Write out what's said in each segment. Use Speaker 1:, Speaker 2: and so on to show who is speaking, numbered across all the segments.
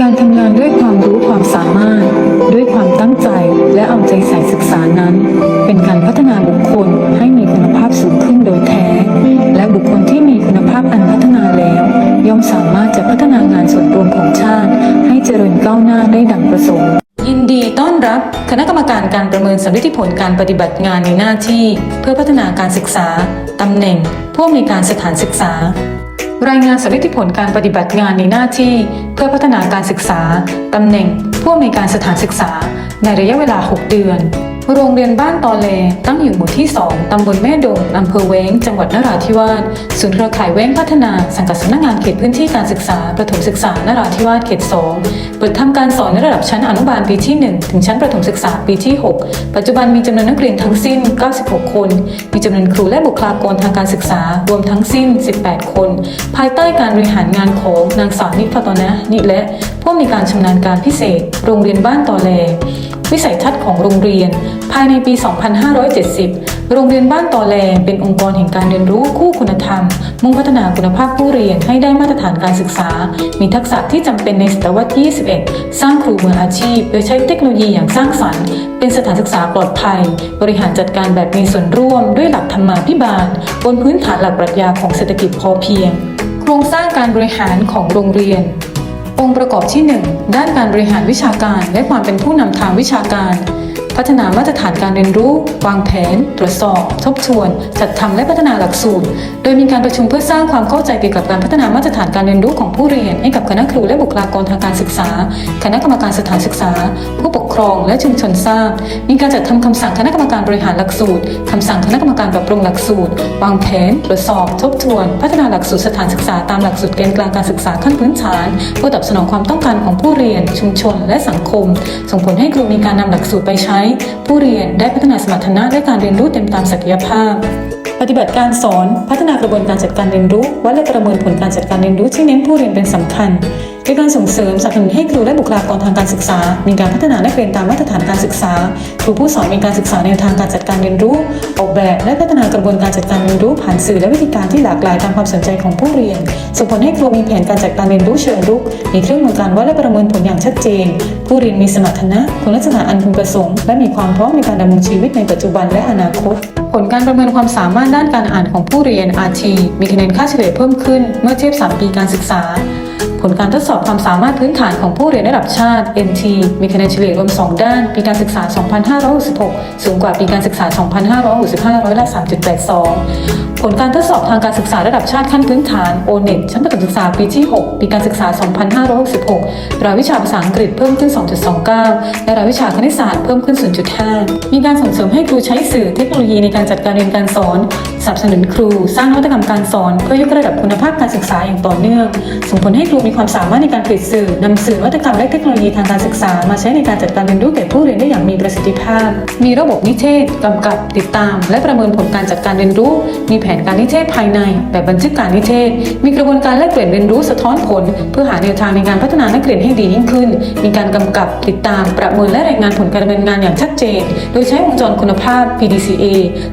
Speaker 1: การทำงานด้วยความรู้ความสามารถ ด้วยความตั้งใจและเอาใจใส่ศึกษานั้น เป็นการพัฒนาบุคคลให้มีคุณภาพสูงขึ้นโดยแท้ และบุคคลที่มีคุณภาพอันพัฒนาแล้ว ย่อมสามารถจะพัฒนางานส่วนรวมของชาติ ให้เจริญก้าวหน้าได้ดังประสงค์
Speaker 2: ยินดีต้อนรับคณะกรรมการการประเมินสำลิดผลการปฏิบัติงานในหน้าที่ เพื่อพัฒนาการศึกษาตำแหน่งผู้อำนวยการสถานศึกษา รายงานสำลิผลการปฏิบัติงานในหน้าที่เพื่อพัฒนาการศึกษา ตำแหน่งผู้อำนวยการสถานศึกษา ในระยะเวลา 6 เดือน โรงเรียนบ้านตอเลตั้งอยู่หมู่ที่ 2 ตำบลแม่ดง อำเภอเว้ง จังหวัดนราธิวาส ศูนย์เครือข่ายเว้งพัฒนา สังกัดสำนักงานเขตพื้นที่การศึกษา ประถมศึกษานราธิวาสเขต 2 เปิดทำการสอนในระดับชั้นอนุบาลปีที่ 1 ถึงชั้นประถมศึกษาปีที่ 6 ปัจจุบันมีจำนวนนักเรียนทั้งสิ้น 96 คน มีจำนวนครูและบุคลากรทางการศึกษา รวมทั้งสิ้น 18 คน ภายใต้การบริหารงานของนางสาวนิพตนะนิและผู้อำนวยการชำนาญการพิเศษ โรงเรียนบ้านตอแลวิสัยทัศน์ของโรงเรียน ภายในปี 2570 โรงเรียนบ้านตอแลเป็นองค์กรแห่งการเรียนรู้คู่คุณธรรม มุ่งพัฒนาคุณภาพผู้เรียนให้ได้มาตรฐานการศึกษา มีทักษะที่จำเป็นในศตวรรษที่ 21 สร้างครูมืออาชีพ โดยใช้เทคโนโลยีอย่างสร้างสรรค์ เป็นสถานศึกษาปลอดภัย บริหารจัดการแบบมีส่วนร่วม ด้วยหลักธรรมาภิบาล บนพื้นฐานหลักปรัชญาของเศรษฐกิจพอเพียง โครงสร้างการบริหารของโรงเรียน องค์ประกอบที่ 1 ด้านการบริหารวิชาการและความเป็นผู้นำทางวิชาการ พัฒนามาตรฐานการเรียนรู้ วางแผน ตรวจสอบ ทบทวน จัดทำและพัฒนาหลักสูตร โดยมีการประชุมเพื่อสร้างความเข้าใจเกี่ยวกับการพัฒนามาตรฐานการเรียนรู้ของผู้เรียน ให้กับคณะครูและบุคลากรทางการศึกษา คณะกรรมการสถานศึกษา ผู้ปกครองและชุมชนทราบ มีการจัดทำคำสั่งคณะกรรมการบริหารหลักสูตรคำสั่งคณะกรรมการปรับปรุงหลักสูตร วางแผน ตรวจสอบ ทบทวน พัฒนาหลักสูตรสถานศึกษาตามหลักสูตรเกณฑ์กลางการศึกษาขั้นพื้นฐานเพื่อตอบสนองความต้องการของผู้เรียน ชุมชน และสังคม ส่งผลให้ครูมีการนำหลักสูตรไปใช้ผู้เรียนได้พัฒนาสมรรถนะและการเรียนรู้เต็มตามศักยภาพ ปฏิบัติการสอน พัฒนากระบวนการจัดการเรียนรู้ วัดและประเมินผลการจัดการเรียนรู้ที่เน้นผู้เรียนเป็นสำคัญ โดยการส่งเสริมสนับสนุนให้ครูและบุคลากรทางการศึกษา มีการพัฒนานักเรียนตามมาตรฐานการศึกษา ครูผู้สอนมีการศึกษาแนวทางการจัดการเรียนรู้ ออกแบบและพัฒนากระบวนการจัดการเรียนรู้ผ่านสื่อและวิธีการที่หลากหลายตามความสนใจของผู้เรียน ส่งผลให้ครูมีแผนการจัดการเรียนรู้เชิงรุก มีเครื่องมือการวัดและประเมินผลอย่างชัดเจน ผู้เรียนมีสมรรถนะคุณลักษณะอันพึงประสงค์และมีความพร้อมในการดำรงชีวิตในปัจจุบันและอนาคตผลการประเมินความสามารถด้านการอ่านของผู้เรียน RT มีคะแนนค่าเฉลี่ยเพิ่มขึ้นเมื่อเทียบ 3 ปีการศึกษา ผลการทดสอบความสามารถพื้นฐานของผู้เรียนระดับชาติ NT มีคะแนนเฉลี่ยรวม 2 ด้าน ปีการศึกษา 2566 สูงกว่าปีการศึกษา 2565 ร้อยละ 3.82 ผลการทดสอบทางการศึกษาระดับชาติขั้นพื้นฐาน O-NET ชั้นประถมศึกษาปีที่ 6 ปีการศึกษา 2566 รายวิชาภาษาอังกฤษเพิ่มขึ้น 2.29 และรายวิชาคณิตศาสตร์เพิ่มขึ้น 0.5 มีการส่งเสริมให้ครูใช้สื่อเทคโนโลยีในการจัดการเรียนการสอน สนับสนุนครู สร้างนวัตกรรมการสอน เพื่อยกระดับคุณภาพการศึกษาอย่างต่อเนื่อง ส่งผลให้ครูมีความสามารถในการผลิตสื่อนำสื่อนวัตกรรมและเทคโนโลยีทางการศึกษา มาใช้ในการจัดการเรียนรู้แก่ผู้เรียนได้อย่างมีประสิทธิภาพ มีระบบนิเทศกำกับติดตาม และประเมินผลการจัดการเรียนรู้ มีแผนการนิเทศภายใน แบบบันทึกการนิเทศ มีกระบวนการแลกเปลี่ยนเรียนรู้สะท้อนผล เพื่อหาแนวทางในการพัฒนานักเรียนให้ดียิ่งขึ้น มีการกำกับติดตาม ประเมินและรายงานผลการดำเนินงานอย่างชัดเจน โดยใช้วงจรคุณภาพ PDCA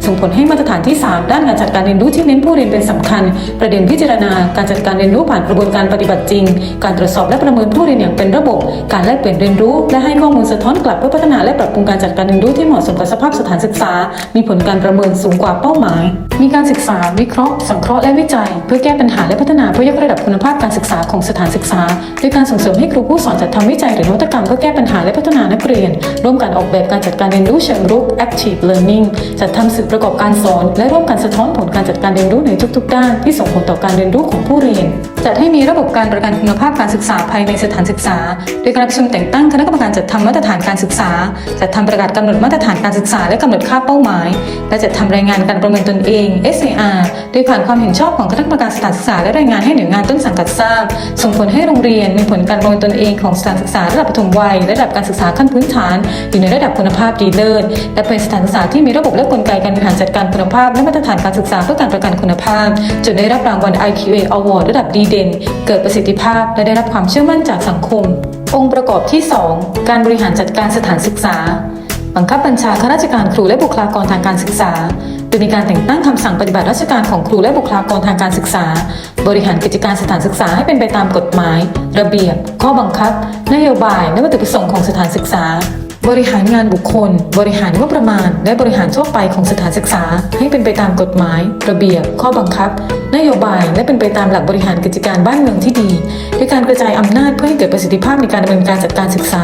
Speaker 2: ส่งผลให้มาตรฐานที่ 3 ด้านการจัดการเรียนรู้ที่เน้นผู้เรียนเป็นสำคัญ ประเด็นพิจารณาการจัดการเรียนรู้ผ่านกระบวนการปฏิบัติจริง การตรวจสอบและประเมินผู้เรียนอย่างเป็นระบบ การแลกเปลี่ยนเรียนรู้และให้ข้อมูลสะท้อนกลับเพื่อพัฒนาและปรับปรุงการจัดการเรียนรู้ที่เหมาะสมกับสภาพสถานศึกษา มีผลการประเมินสูงกว่าเป้าหมาย มีการศึกษา วิเคราะห์ สังเคราะห์และวิจัย เพื่อแก้ปัญหาและพัฒนาเพื่อยกระดับคุณภาพการศึกษาของสถานศึกษาโดยการส่งเสริมให้ครูผู้สอนจัดทำวิจัยหรือนวัตกรรมเพื่อแก้ปัญหาและพัฒนานักเรียน ร่วมกันออกแบบการจัดการเรียนรู้เชิงรุก active learning จัดทำสื่อประกอบการสอนและร่วมกันสท้อนผลการจัดการเรียนรู้ในทุกๆ ด้าน ที่ส่งผลต่อการเรียนรู้ของผู้เรียน จัดให้มีระบบการประกันคุณภาพการศึกษาภายในสถานศึกษา โดยการประชุมแต่งตั้งคณะกรรมการจัดทำมาตรฐานการศึกษา จัดทำประกาศกำหนดมาตรฐานการศึกษาและกำหนดค่าเป้าหมาย และจัดทำรายงานการประเมินตนเอง SAR โดยผ่านความเห็นชอบของคณะกรรมการสถานศึกษาและรายงานให้หน่วยงานต้นสังกัดทราบ ส่งผลให้โรงเรียนมีผลการประเมินตนเองของสถานศึกษาระดับปฐมวัยและระดับการศึกษาขั้นพื้นฐาน อยู่ในระดับคุณภาพดีเลิศและเป็นสถานศึกษาที่มีระบบและกลไกการบริหารจัดการคุณภาพและมาตรฐานการศึกษาเพื่อการประกันคุณภาพ จนได้รับรางวัล IQA Award ระดับดีเด่น เกิดประสิทธิภาพ และได้รับความเชื่อมั่นจากสังคม องค์ประกอบที่ 2 การบริหารจัดการสถานศึกษา บังคับบัญชาข้าราชการครูและบุคลากรทางการศึกษาโดยมีการแต่งตั้งคำสั่งปฏิบัติราชการของครูและบุคลากรทางการศึกษา บริหารกิจการสถานศึกษาให้เป็นไปตามกฎหมาย ระเบียบ ข้อบังคับ นโยบาย และวัตถุประสงค์ของสถานศึกษา บริหารงานบุคคล บริหารงบประมาณ และบริหารทั่วไปของสถานศึกษา ให้เป็นไปตามกฎหมาย ระเบียบ ข้อบังคับ นโยบาย และเป็นไปตามหลักบริหารกิจการบ้านเมืองที่ดีด้วยการกระจายอำนาจเพื่อให้เกิดประสิทธิภาพในการดำเนินการจัดการศึกษา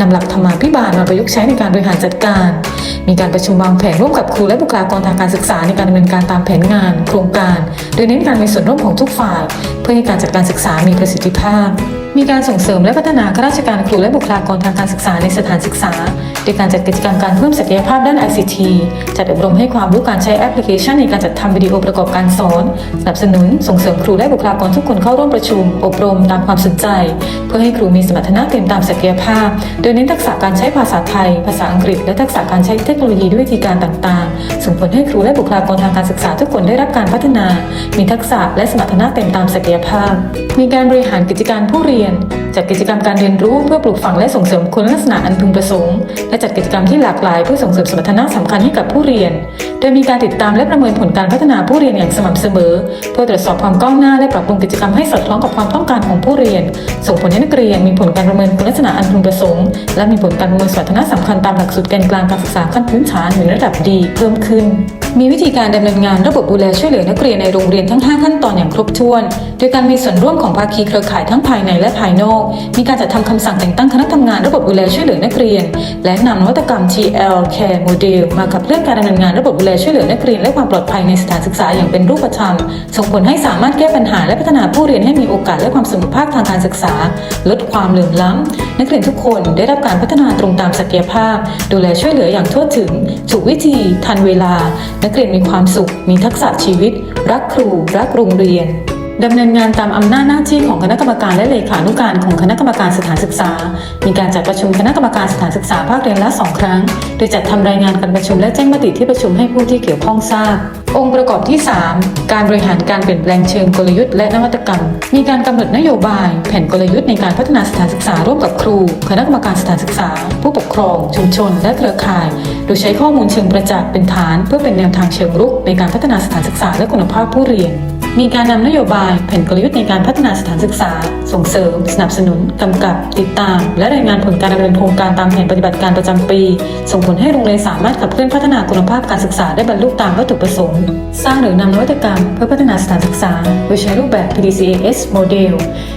Speaker 2: นำหลักธรรมาภิบาลมาประยุกต์ใช้ในการบริหารจัดการ มีการประชุมวางแผนร่วมกับครูและบุคลากรทางการศึกษาในการดำเนินการตามแผนงาน โครงการ โดยเน้นการมีส่วนร่วมของทุกฝ่าย เพื่อให้การจัดการศึกษามีประสิทธิภาพ มีการส่งเสริมและพัฒนาข้าราชการครูและบุคลากรทางการศึกษาในสถานศึกษา โดยการจัดกิจกรรมการเพิ่มศักยภาพด้าน ICT จัดอบรมให้ความรู้การใช้แอปพลิเคชันในการจัดทำวิดีโอประกอบการสอน สนับสนุน ส่งเสริมครูและบุคลากรทุกคนเข้าร่วมประชุม อบรมตามความสนใจ เพื่อให้ครูมีสมรรถนะเต็มตามศักยภาพ โดยเน้นทักษะการใช้ภาษาไทย ภาษาอังกฤษ และทักษะการใช้เทคโนโลยีด้วยวิธีการต่างๆ ส่งผลให้ครูและบุคลากรทางการศึกษาทุกคนได้รับการพัฒนา มีทักษะและสมรรถนะเต็มตามศักยภาพ มีการบริหารกิจการผู้เรียน จัดกิจกรรมการเรียนรู้เพื่อปลูกฝังและส่งเสริมคุณลักษณะอันพึงประสงค์ และจัดกิจกรรมที่หลากหลายเพื่อส่งเสริมสมรรถนะสำคัญให้กับผู้เรียน โดยมีการติดตามและประเมินผลการพัฒนาผู้เรียนอย่างสม่ำเสมอ เพื่อตรวจสอบความก้าวหน้าและปรับปรุงกิจกรรมให้สอดคล้องกับความต้องการของผู้เรียน ส่งผลให้นักเรียนมีผลการประเมินคุณลักษณะอันพึงประสงค์ และมีผลการประเมินสมรรถนะสำคัญตามหลักสูตรแกนกลางการศึกษาขั้นพื้นฐานหรือระดับดีเพิ่มขึ้น มีวิธีการดำเนินงานระบบดูแลช่วยเหลือนักเรียนในโรงเรียนทั้ง 5 ขั้นตอนอย่างครบถ้วน โดยการมีส่วนร่วมของภาคีเครือข่ายทั้งภายในและภายนอกมีการจัดทำคำสั่งแต่งตั้งคณะทำงานระบบดูแลช่วยเหลือนักเรียน และนำนวัตกรรม TL Care Model มาขับเคลื่อนการดำเนินงานระบบดูแลช่วยเหลือนักเรียนและความปลอดภัยในสถานศึกษาอย่างเป็นรูปธรรม ส่งผลให้สามารถแก้ปัญหาและพัฒนาผู้เรียนให้มีโอกาสและความเสมอภาคทางการศึกษา ลดความเหลื่อมล้ำ นักเรียนทุกคนได้รับการพัฒนาตรงตามศักยภาพ ดูแลช่วยเหลืออย่างทั่วถึงถูกวิธี ทันเวลา นักเรียนมีความสุข มีทักษะชีวิต รักครู รักโรงเรียน ดำเนินงานตามอำนาจหน้าที่ของคณะกรรมการและเลขานุการของคณะกรรมการสถานศึกษา มีการจัดประชุมคณะกรรมการสถานศึกษาภาคเรียนละสองครั้ง โดยจัดทำรายงานการประชุมและแจ้งมติที่ประชุมให้ผู้ที่เกี่ยวข้องทราบ องค์ประกอบที่ 3 การบริหารการเปลี่ยนแปลงเชิงกลยุทธ์และนวัตกรรม มีการกำหนดนโยบาย แผนกลยุทธ์ในการพัฒนาสถานศึกษาร่วมกับครู คณะกรรมการสถานศึกษา ผู้ปกครอง ชุมชน และเครือข่าย โดยใช้ข้อมูลเชิงประจักษ์เป็นฐาน เพื่อเป็นแนวทางเชิงรุกในการพัฒนาสถานศึกษาและคุณภาพผู้เรียน มีการนำนโยบายแผนกลยุทธ์ในการพัฒนาสถานศึกษา ส่งเสริม สนับสนุนกำกับ ติดตาม และรายงานผลการดำเนินโครงการตามแผนปฏิบัติการประจำปี ส่งผลให้โรงเรียนสามารถขับเคลื่อนพัฒนาคุณภาพการศึกษาได้บรรลุตามวัตถุประสงค์ สร้างหรือนำนวัตกรรม เพื่อพัฒนาสถานศึกษา โดยใช้รูปแบบ PDCA-S Model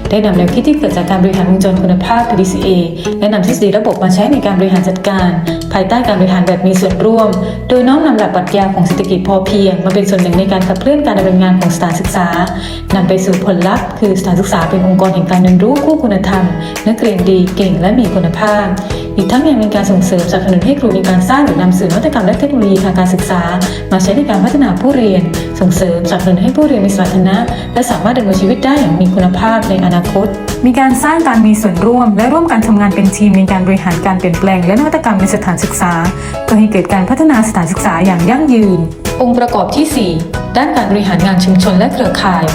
Speaker 2: ได้นำแนวคิดที่เกิดจากการบริหารวงจรคุณภาพ PDCA และนำทฤษฎีระบบมาใช้ในการบริหารจัดการ ภายใต้การบริหารแบบมีส่วนร่วม โดยน้อมนำหลักปรัชญาของเศรษฐกิจพอเพียง มาเป็นส่วนหนึ่งในการขับเคลื่อนการดำเนินงานของสถานศึกษานำไปสู่ผลลัพธ์ คือสถานศึกษาเป็นองค์กรแห่งการเรียนรู้คู่คุณธรรม นักเรียนดีเก่งและมีคุณภาพ อีกทั้งยังมีการส่งเสริมสนับสนุนให้ครูมีการสร้างหรือนำสื่อนวัตกรรมและเทคโนโลยีทางการศึกษา มาใช้ในการพัฒนาผู้เรียน ส่งเสริมสนับสนุนให้ผู้เรียนมีสมรรถนะ และสามารถดำเนินชีวิตได้อย่างมีคุณภาพในอนาคต มีการสร้างการมีส่วนร่วม และร่วมกันทำงานเป็นทีมในการบริหารการเปลี่ยนแปลง และนวัตกรรมในสถานศึกษาเพื่อให้เกิดการพัฒนาสถานศึกษาอย่างยั่งยืน องค์ประกอบที่ 4 ด้านการบริหารงานชุมชนและเครือข่าย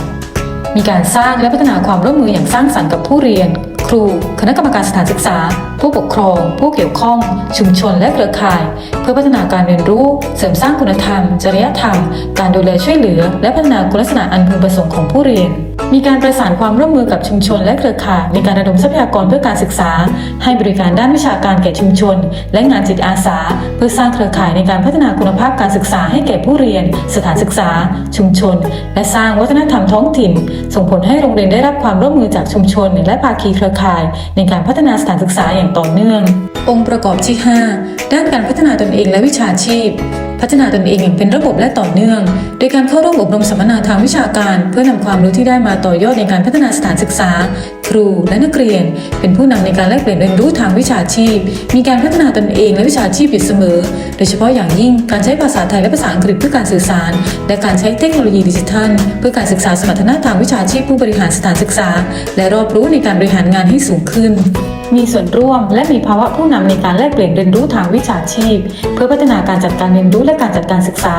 Speaker 2: มีการสร้างและพัฒนาความร่วมมืออย่างสร้างสรรค์กับผู้เรียน ครู คณะกรรมการสถานศึกษา ผู้ปกครอง ผู้เกี่ยวข้อง ชุมชนและเครือข่าย เพื่อพัฒนาการเรียนรู้ เสริมสร้างคุณธรรม จริยธรรม การดูแลช่วยเหลือ และพัฒนาคุณลักษณะอันพึงประสงค์ของผู้เรียนมีการประสานความร่วมมือกับชุมชนและเครือข่ายในการระดมทรัพยากรเพื่อการศึกษา ให้บริการด้านวิชาการแก่ชุมชน และงานจิตอาสา เพื่อสร้างเครือข่ายในการพัฒนาคุณภาพการศึกษาให้แก่ผู้เรียน สถานศึกษา ชุมชน และสร้างวัฒนธรรมท้องถิ่น ส่งผลให้โรงเรียนได้รับความร่วมมือจากชุมชน และภาคีเครือข่าย ในการพัฒนาสถานศึกษาอย่างต่อเนื่อง องค์ประกอบที่ 5 ด้านการพัฒนาตนเองและวิชาชีพ พัฒนาตนเองอย่างเป็นระบบและต่อเนื่อง โดยการเข้าร่วมอบรมสัมมนาทางวิชาการ เพื่อนำความรู้ที่ได้มาต่อยอดในการพัฒนาสถานศึกษา ครูและนักเรียน เป็นผู้นำในการแลกเปลี่ยนเรียนรู้ทางวิชาชีพ มีการพัฒนาตนเองและวิชาชีพอยู่เสมอ โดยเฉพาะอย่างยิ่งการใช้ภาษาไทยและภาษาอังกฤษเพื่อการสื่อสาร และการใช้เทคโนโลยีดิจิทัล เพื่อการศึกษาสมรรถนะทางวิชาชีพผู้บริหารสถานศึกษา และรอบรู้ในการบริหารงานให้สูงขึ้นมีส่วนร่วมและมีภาวะผู้นำในการแลกเปลี่ยนเรียนรู้ทางวิชาชีพ เพื่อพัฒนาการจัดการเรียนรู้และการจัดการศึกษา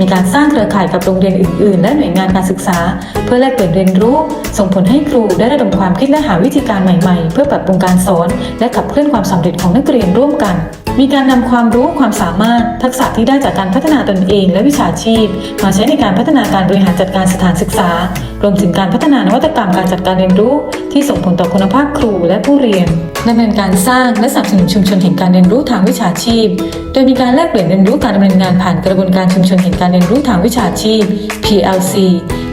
Speaker 2: มีการสร้างเครือข่ายกับโรงเรียนอื่น ๆ และหน่วยงานการศึกษา เพื่อแลกเปลี่ยนเรียนรู้ ส่งผลให้ครูได้ระดมความคิดและหาวิธีการใหม่ ๆ เพื่อปรับปรุงการสอน และขับเคลื่อนความสำเร็จของนักเรียนร่วมกัน มีการนำความรู้ความสามารถ ทักษะที่ได้จากการพัฒนาตนเอง และวิชาชีพ มาใช้ในการพัฒนาการบริหารจัดการสถานศึกษารวมถึงการพัฒนานวัตกรรมการจัดการเรียนรู้ ที่ส่งผลต่อคุณภาพครูและผู้เรียนดำเนินการสร้างและสนับสนุนชุมชนแห่งการเรียนรู้ทางวิชาชีพ โดยมีการแลกเปลี่ยนเรียนรู้การดำเนินงานผ่านกระบวนการชุมชนแห่งการเรียนรู้ทางวิชาชีพ PLC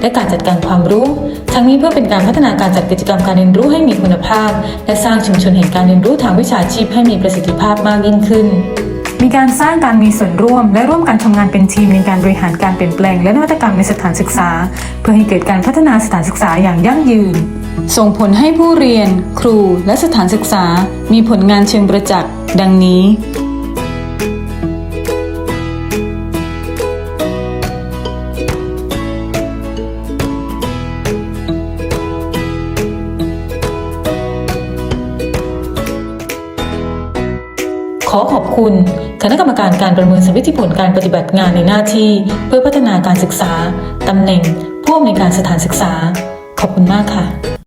Speaker 2: และการจัดการความรู้ ทั้งนี้เพื่อเป็นการพัฒนาการจัดกิจกรรมการเรียนรู้ให้มีคุณภาพ และสร้างชุมชนแห่งการเรียนรู้ทางวิชาชีพให้มีประสิทธิภาพมากยิ่งขึ้นมีการสร้างการมีส่วนร่วม และร่วมกันทำงานเป็นทีมในการบริหารการเปลี่ยนแปลง และนวัตกรรมในสถานศึกษา เพื่อให้เกิดการพัฒนาสถานศึกษาอย่างยั่งยืน ส่งผลให้ผู้เรียน ครู และสถานศึกษา มีผลงานเชิงประจักษ์ ดังนี้ ขอขอบคุณ คณะกรรมการการประเมินสมรรถผลการปฏิบัติงานในหน้าที่ เพื่อพัฒนาการศึกษาตำแหน่งผู้อำนวยการสถานศึกษา ขอบคุณมากค่ะ